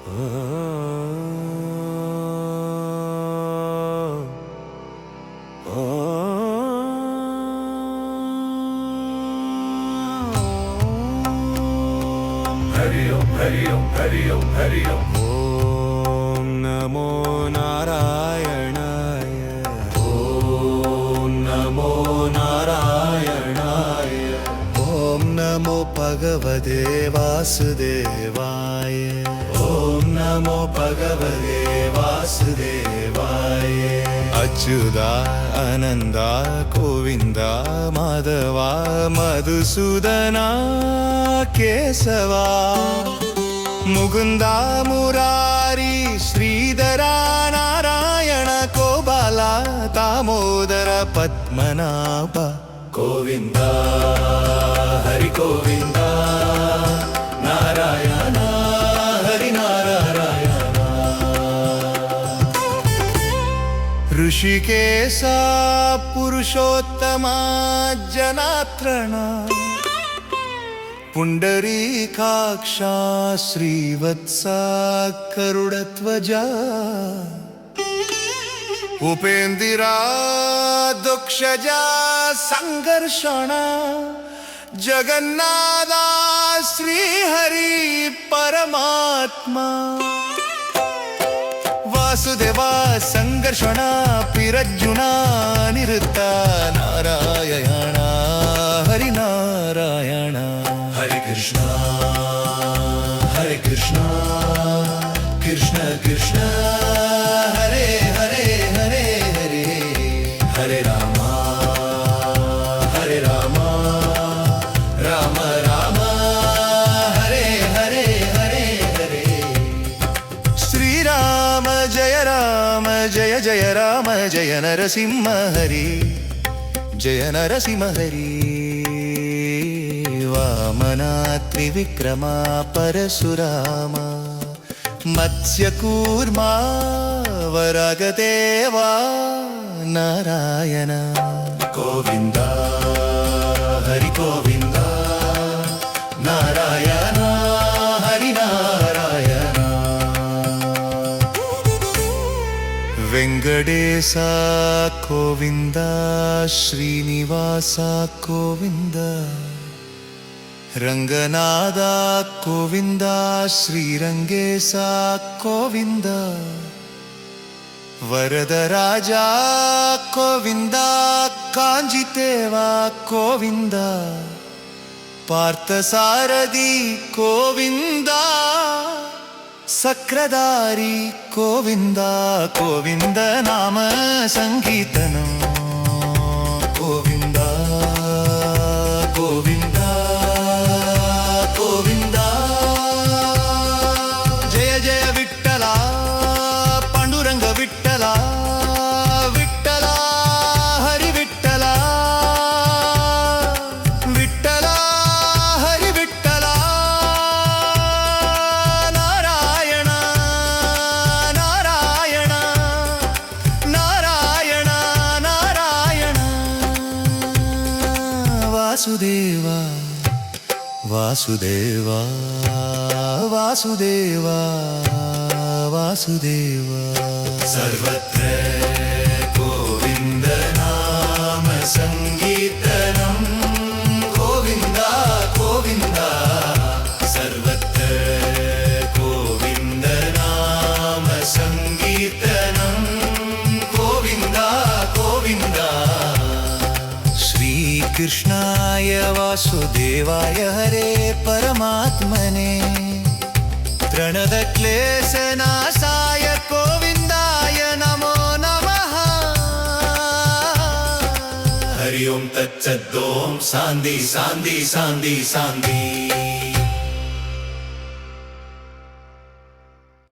Hari Om, Hari Om, Hari Om, Hari Om. नमो भगवते वासुदेवाय। ॐ नमो भगवते वासुदेवाय। अच्युता अनन्दा गोविन्दा माधवा मधुसूदना केशवा मुकुन्दा मुरारी श्रीधरा नारायण गोपाला दामोदर पद्मनाभ। गोविन्द हरि गोविन्द नारायण हरि नारायण। ऋषिकेश पुरुषोत्तमा जनात्रणा पुण्डरीकाक्षा श्रीवत्सा करुडध्वजा उपेन्दिरा दुक्षजा सङ्घर्षणा जगन्नादा श्रीहरि परमात्मा। वासुदेवा सङ्घर्षण पिरज्जुना निरुत्त, नारायण, हरिनारायण। हरे कृष्ण हरे कृष्ण कृष्ण कृष्ण। జయ జయ రామ జయ నరసింహ హరి జయ నరసింహ హరి. వామనా త్రివిక్రమా పరశురామ మత్స్యకూర్మా వరగదేవా నారాయణ. గోవిందా வெங்கடேசா கோவிந்தா ஸ்ரீனிவாசா கோவிந்தா ரங்கநாதா கோவிந்தா ஸ்ரீரங்கேசா கோவிந்தா வரதராஜா கோவிந்தா காஞ்சி தேவா கோவிந்தா பார்த்தசாரதி கோவிந்தா സക്രദാരി ഗോവിന്ദ ഗോവിന്ദ നാമ സംഗീതനം. वासुदेवा वासुदेवा वासुदेवा। सर्वत्र गोविंद नाम सङ्गीर्तनम् गोविन्द गोविन्द। सर्वत्र गोविन्द नाम गोविंदा गोविन्द गोविन्द। श्रीकृष्ण श्रीकृष्णाय वासुदेवाय हरे परमात्मने। प्रणदक्लेशनाशाय गोविन्दाय नमो नमः। हरि ओं तत्सद् ॐ सान्दी सान्दी सान्दी